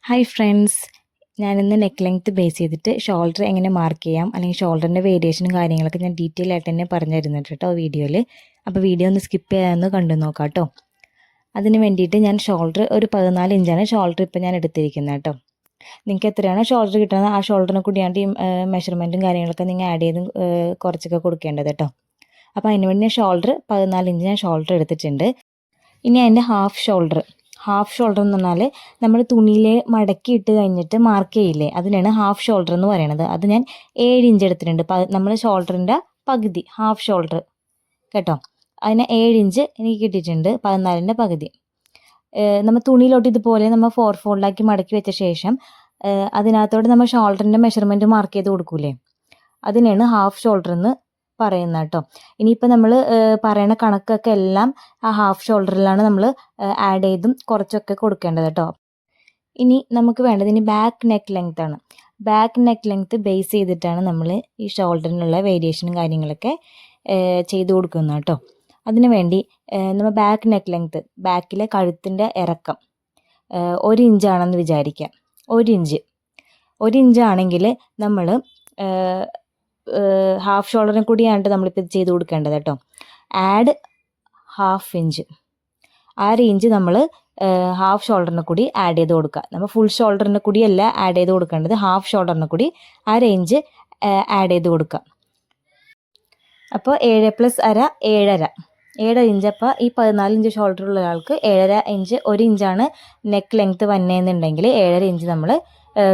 Hi friends ഞാനിന്ന് neck length base ചെയ്തിട്ട് shoulder എങ്ങനെ മാർക്ക് ചെയ്യാം അല്ലെങ്കിൽ ഷോൾഡറിന്റെ വേരിയേഷനും കാര്യങ്ങളൊക്കെ ഞാൻ ഡീറ്റെയിൽ ആയിട്ട് തന്നെ പറഞ്ഞു തരുന്നുണ്ട് കേട്ടോ വീഡിയോയിൽ അപ്പോൾ വീഡിയോ ഒന്ന് സ്കിപ്പ് ചെയ്യാമെന്ന് കണ്ടു നോക്കാം കേട്ടോ. അതിന് വേണ്ടിയിട്ട് ഞാൻ ഷോൾഡർ ഒരു പതിനാല് ഇഞ്ചാണ് ഷോൾഡർ ഇപ്പോൾ ഞാൻ എടുത്തിരിക്കുന്നത് കേട്ടോ. നിങ്ങൾക്ക് എത്രയാണോ ഷോൾഡർ കിട്ടുന്നത് ആ ഷോൾഡറിനെ കൂടിയാണ്ട് ഈ മെഷർമെന്റും കാര്യങ്ങളൊക്കെ നിങ്ങൾ ആഡ് ചെയ്ത് കുറച്ചൊക്കെ കൊടുക്കേണ്ടത് കേട്ടോ. അപ്പോൾ അതിന് വേണ്ടി ഞാൻ ഷോൾഡർ പതിനാല് ഇഞ്ച് ഞാൻ ഷോൾഡർ എടുത്തിട്ടുണ്ട്. ഇനി അതിന്റെ ഹാഫ് ഷോൾഡർ ഹാഫ് ഷോൾഡർ എന്ന് പറഞ്ഞാൽ നമ്മൾ തുണിയിൽ മടക്കി ഇട്ട് കഴിഞ്ഞിട്ട് മാർക്ക് ചെയ്യില്ലേ? അതിനാണ് ഹാഫ് ഷോൾഡർ എന്ന് പറയുന്നത് അത് ഞാൻ ഏഴ് ഇഞ്ച് എടുത്തിട്ടുണ്ട്. നമ്മൾ ഷോൾഡറിന്റെ പകുതി ഹാഫ് ഷോൾഡർ കേട്ടോ? അതിന് ഏഴ് ഇഞ്ച് എനിക്ക് കിട്ടിയിട്ടുണ്ട് പതിനാലിന്റെ പകുതി. നമ്മൾ തുണിയിലോട്ട് ഇതുപോലെ നമ്മൾ ഫോർ ഫോൾഡാക്കി മടക്കി വെച്ച ശേഷം അതിനകത്തോടെ നമ്മൾ ഷോൾഡറിന്റെ മെഷർമെന്റ് മാർക്ക് ചെയ്ത് കൊടുക്കൂലേ? അതിനാണ് ഹാഫ് ഷോൾഡർ എന്ന് പറയുന്നത് കേട്ടോ. ഇനിയിപ്പോൾ നമ്മൾ പറയണ കണക്കൊക്കെ എല്ലാം ആ ഹാഫ് ഷോൾഡറിലാണ് നമ്മൾ ആഡ് ചെയ്തും കുറച്ചൊക്കെ കൊടുക്കേണ്ടത് കേട്ടോ. ഇനി നമുക്ക് വേണ്ടത് ഇനി ബാക്ക് നെക്ക് ലെങ്ത് ആണ്. ബാക്ക് നെക്ക് ലെങ്ത് ബേസ് ചെയ്തിട്ടാണ് നമ്മൾ ഈ ഷോൾഡറിനുള്ള വേരിയേഷനും കാര്യങ്ങളൊക്കെ ചെയ്തു കൊടുക്കുന്നത് കേട്ടോ. അതിനു വേണ്ടി നമ്മൾ ബാക്ക് നെക്ക് ലെങ്ത് ബാക്കിലെ കഴുത്തിന്റെ ഇറക്കം ഒരു ഇഞ്ചാണെന്ന് വിചാരിക്കാം. ഒരു ഇഞ്ച് ഒരു ഇഞ്ചാണെങ്കിൽ നമ്മൾ ഹാഫ് ഷോൾഡറിനെ കൂടിയാണ് നമ്മളിപ്പോൾ ചെയ്ത് കൊടുക്കേണ്ടത് കേട്ടോ. ആഡ് ഹാഫ് ഇഞ്ച് ആ ഇഞ്ച് നമ്മൾ ഹാഫ് ഷോൾഡറിന് കൂടി ആഡ് ചെയ്ത് കൊടുക്കുക നമ്മൾ ഫുൾ ഷോൾഡറിന് കൂടിയല്ല ആഡ് ചെയ്ത് കൊടുക്കേണ്ടത്. ഹാഫ് ഷോൾഡറിന് കൂടി ആ ഇഞ്ച് ആഡ് ചെയ്ത് കൊടുക്കുക അപ്പോൾ ഏഴ് പ്ലസ് അര ഏഴര. ഏഴര ഇഞ്ച് അപ്പോൾ ഈ പതിനാല് ഇഞ്ച് ഷോൾഡർ ഉള്ള ഒരാൾക്ക് ഏഴര ഇഞ്ച് ഒരു ഇഞ്ചാണ് നെക്ക് ലെങ്ത്ത് വന്നതെന്നുണ്ടെങ്കിൽ ഏഴര ഇഞ്ച് നമ്മൾ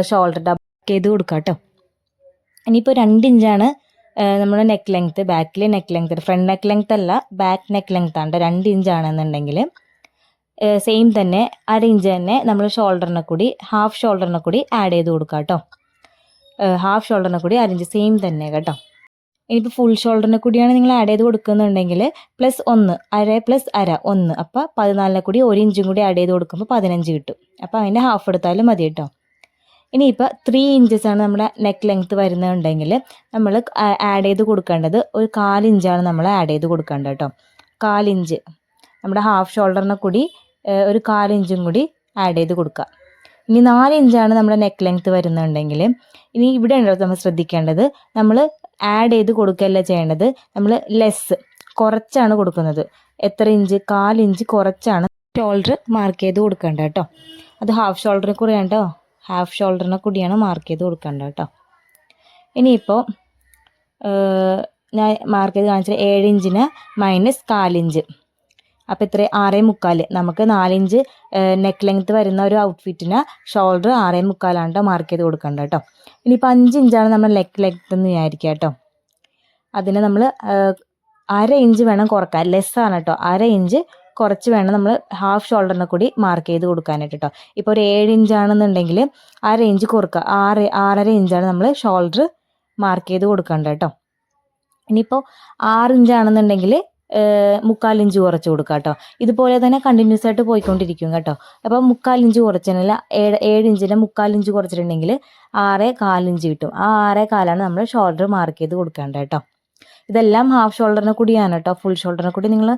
ഷോൾഡർ ഡബ് ചെയ്ത് കൊടുക്കുക കേട്ടോ. ഇനിയിപ്പോൾ രണ്ട് ഇഞ്ചാണ് നമ്മുടെ നെക്ക് ലെങ്ത്ത് ബാക്കിലെ neck length front neck length അല്ല ബാക്ക് നെക്ക് ലെങ്ത് ആണ് രണ്ട് ഇഞ്ചാണെന്നുണ്ടെങ്കിൽ സെയിം തന്നെ അര ഇഞ്ച് തന്നെ നമ്മൾ ഷോൾഡറിനെ കൂടി ഹാഫ് ഷോൾഡറിനെ കൂടി ആഡ് ചെയ്ത് കൊടുക്കുക കേട്ടോ ഹാഫ് ഷോൾഡറിനെ കൂടി അര ഇഞ്ച് സെയിം തന്നെ കേട്ടോ. ഇനിയിപ്പോൾ ഫുൾ ഷോൾഡറിനെ കൂടിയാണ് നിങ്ങൾ ആഡ് ചെയ്ത് കൊടുക്കുന്നുണ്ടെങ്കിൽ പ്ലസ് ഒന്ന് അര പ്ലസ് അര ഒന്ന്. അപ്പോൾ പതിനാലിനെ കൂടി ഒരു ഇഞ്ചും കൂടി ആഡ് ചെയ്ത് കൊടുക്കുമ്പോൾ പതിനഞ്ച് കിട്ടും. അപ്പോൾ അതിന്റെ ഹാഫ് എടുത്താലും മതി കേട്ടോ. ഇനിയിപ്പോൾ ത്രീ ഇഞ്ചസ് ആണ് നമ്മുടെ നെക്ക് ലെങ്ത് വരുന്നുണ്ടെങ്കിൽ നമ്മൾ ആഡ് ചെയ്ത് കൊടുക്കേണ്ടത് ഒരു കാലിഞ്ചാണ് നമ്മൾ ആഡ് ചെയ്ത് കൊടുക്കേണ്ടത് കേട്ടോ. കാലിഞ്ച് നമ്മുടെ ഹാഫ് ഷോൾഡറിനെ കൂടി ഒരു കാലിഞ്ചും കൂടി ആഡ് ചെയ്ത് കൊടുക്കുക. ഇനി നാല് ഇഞ്ചാണ് നമ്മുടെ നെക്ക് ലെങ്ത് വരുന്നുണ്ടെങ്കിൽ ഇനി ഇവിടെ ഉണ്ടോ നമ്മൾ ശ്രദ്ധിക്കേണ്ടത് നമ്മൾ ആഡ് ചെയ്ത് കൊടുക്കുകയല്ല ചെയ്യേണ്ടത് നമ്മൾ ലെസ് കുറച്ചാണ് കൊടുക്കുന്നത്. എത്ര ഇഞ്ച് കാലിഞ്ച് കുറച്ചാണ് ഷോൾഡർ മാർക്ക് ചെയ്ത് കൊടുക്കേണ്ടത് കേട്ടോ. അത് ഹാഫ് ഷോൾഡറിനെ കുറയാണ്ടോ ഹാഫ് ഷോൾഡറിനെ കൂടിയാണ് മാർക്ക് ചെയ്ത് കൊടുക്കേണ്ടത് കേട്ടോ ഇനിയിപ്പോൾ ഞാൻ മാർക്ക് ചെയ്ത് കാണിച്ചത് ഏഴ് ഇഞ്ചിന് മൈനസ് കാലിഞ്ച് അപ്പോൾ ഇത്ര ആറേ മുക്കാൽ നമുക്ക് നാലിഞ്ച് നെക്ക് ലെങ്ത് വരുന്ന ഒരു ഔട്ട്ഫിറ്റിന് ഷോൾഡർ ആറേ മുക്കാലാണ് മാർക്ക് ചെയ്ത് കൊടുക്കേണ്ടത് കേട്ടോ ഇനിയിപ്പോൾ അഞ്ച് ഇഞ്ചാണ് നമ്മൾ നെക്ക് ലെങ്ത് എന്ന് വിചാരിക്കുക കേട്ടോ അതിന് നമ്മൾ അര ഇഞ്ച് വേണം കുറയ്ക്കാൻ. ലെസ്സാണ് കേട്ടോ അര ഇഞ്ച് കുറച്ച് വേണം നമ്മൾ ഹാഫ് ഷോൾഡറിനെ കൂടി മാർക്ക് ചെയ്ത് കൊടുക്കാനായിട്ട് കേട്ടോ ഇപ്പോൾ ഒരു ഏഴ് ഇഞ്ചാണെന്നുണ്ടെങ്കിൽ ആ റേഞ്ച് കൊടുക്കുക ആറ് ആറര ഇഞ്ചാണ് നമ്മൾ ഷോൾഡർ മാർക്ക് ചെയ്ത് കൊടുക്കേണ്ടത് കേട്ടോ ഇനിയിപ്പോൾ ആറ് ഇഞ്ചാണെന്നുണ്ടെങ്കിൽ മുക്കാൽ ഇഞ്ച് കുറച്ച് കൊടുക്കുക കേട്ടോ ഇതുപോലെ തന്നെ കണ്ടിന്യൂസ് ആയിട്ട് പോയിക്കൊണ്ടിരിക്കും കേട്ടോ. അപ്പോൾ മുക്കാൽ ഇഞ്ച് കുറച്ചില്ല ഏഴ് ഏഴ് ഇഞ്ചിന്റെ മുക്കാൽ ഇഞ്ച് കുറച്ചിട്ടുണ്ടെങ്കിൽ ആറ് കാലിഞ്ച് കിട്ടും. ആ ആറേ കാലാണ് നമ്മൾ ഷോൾഡർ മാർക്ക് ചെയ്ത് കൊടുക്കേണ്ടത് കേട്ടോ ഇതെല്ലാം ഹാഫ് ഷോൾഡറിനെ കൂടിയാണ് കേട്ടോ ഫുൾ ഷോൾഡറിനെ കൂടി നിങ്ങൾ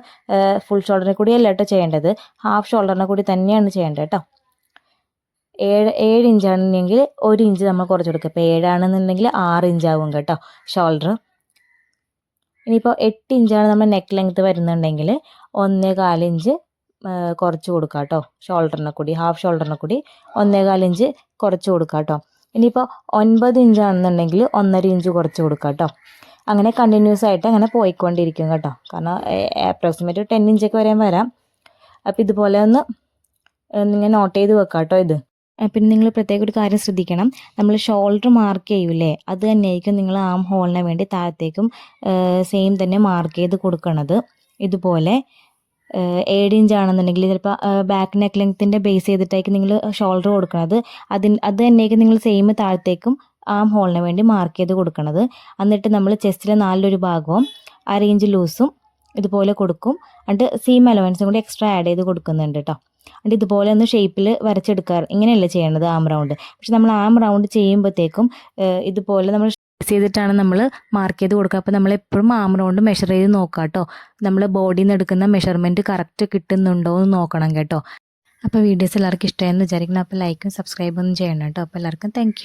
ഫുൾ ഷോൾഡറിനെ കൂടി അല്ല കേട്ടോ ചെയ്യേണ്ടത്? ഹാഫ് ഷോൾഡറിനെ കൂടി തന്നെയാണ് ചെയ്യേണ്ടത് കേട്ടോ ഏഴ് ഏഴ് ഇഞ്ചാണെന്നുണ്ടെങ്കിൽ ഒരു ഇഞ്ച് നമ്മൾ കുറച്ച് കൊടുക്കുക. ഇപ്പോൾ ഏഴാണെന്നുണ്ടെങ്കിൽ ആറ് ഇഞ്ചാവും കേട്ടോ ഷോൾഡർ ഇനിയിപ്പോൾ എട്ട് ഇഞ്ചാണ് നമ്മൾ നെക്ക് ലെങ്ത് വരുന്നുണ്ടെങ്കിൽ ഒന്നേ കാലിഞ്ച് കുറച്ച് കൊടുക്കുക കേട്ടോ ഷോൾഡറിനെ കൂടി. ഹാഫ് ഷോൾഡറിനെ കൂടി ഒന്നേ കാലിഞ്ച് കുറച്ച് കൊടുക്കുക കേട്ടോ ഇനിയിപ്പോൾ ഒൻപത് ഇഞ്ചാണെന്നുണ്ടെങ്കിൽ ഒന്നര ഇഞ്ച് കുറച്ച് കൊടുക്കുക കേട്ടോ അങ്ങനെ കണ്ടിന്യൂസ് ആയിട്ട് അങ്ങനെ പോയിക്കൊണ്ടിരിക്കും കേട്ടോ. കാരണം അപ്രോക്സിമേറ്റ് ടെൻ ഇഞ്ചൊക്കെ വരെ വരാം. അപ്പോൾ ഇതുപോലെ ഒന്ന് നിങ്ങൾ നോട്ട് ചെയ്ത് വെക്കാം കേട്ടോ ഇത്. പിന്നെ നിങ്ങൾ പ്രത്യേക ഒരു കാര്യം ശ്രദ്ധിക്കണം. നമ്മൾ ഷോൾഡർ മാർക്ക് ചെയ്യൂലേ? അത് തന്നെയായിരിക്കും നിങ്ങൾ ആം ഹോളിന് വേണ്ടി താഴത്തേക്കും സെയിം തന്നെ മാർക്ക് ചെയ്ത് കൊടുക്കണത്. ഇതുപോലെ ഏഴ് ഇഞ്ച് ആണെന്നുണ്ടെങ്കിൽ ചിലപ്പോൾ ബാക്ക് നെക്ക് ലെങ്ത്തിന്റെ ബേസ് ചെയ്തിട്ടായിരിക്കും നിങ്ങൾ ഷോൾഡർ കൊടുക്കുന്നത് അതിന് അത് തന്നെയായിരിക്കും നിങ്ങൾ സെയിം താഴത്തേക്കും ആം ഹോളിന് വേണ്ടി മാർക്ക് ചെയ്ത് കൊടുക്കണത്. എന്നിട്ട് നമ്മൾ ചെസ്റ്റിലെ നാലിലൊരു ഭാഗവും അര ഇഞ്ച് ലൂസും ഇതുപോലെ കൊടുക്കും. എന്നിട്ട് സീം അലവൻസും കൂടി എക്സ്ട്രാ ആഡ് ചെയ്ത് കൊടുക്കുന്നുണ്ട് കേട്ടോ എന്നിട്ട് ഇതുപോലെ ഒന്ന് ഷേപ്പിൽ വരച്ചെടുക്കാറ്. ഇങ്ങനെയല്ല ചെയ്യേണ്ടത് ആം റൗണ്ട് പക്ഷെ നമ്മൾ ആം റൗണ്ട് ചെയ്യുമ്പോഴത്തേക്കും ഇതുപോലെ നമ്മൾ ചെയ്തിട്ടാണ് നമ്മൾ മാർക്ക് ചെയ്ത് കൊടുക്കുക അപ്പോൾ നമ്മൾ എപ്പോഴും ആം റൗണ്ട് മെഷർ ചെയ്ത് നോക്കുക കേട്ടോ നമ്മൾ ബോഡിയിൽ നിന്ന് എടുക്കുന്ന മെഷർമെന്റ് കറക്റ്റ് കിട്ടുന്നുണ്ടോ എന്ന് നോക്കണം കേട്ടോ. അപ്പോൾ വീഡിയോസ് എല്ലാവർക്കും ഇഷ്ടമായെന്ന് വിചാരിക്കണം അപ്പോൾ ലൈക്കും സബ്സ്ക്രൈബും ചെയ്യണം കേട്ടോ അപ്പോൾ എല്ലാവർക്കും താങ്ക്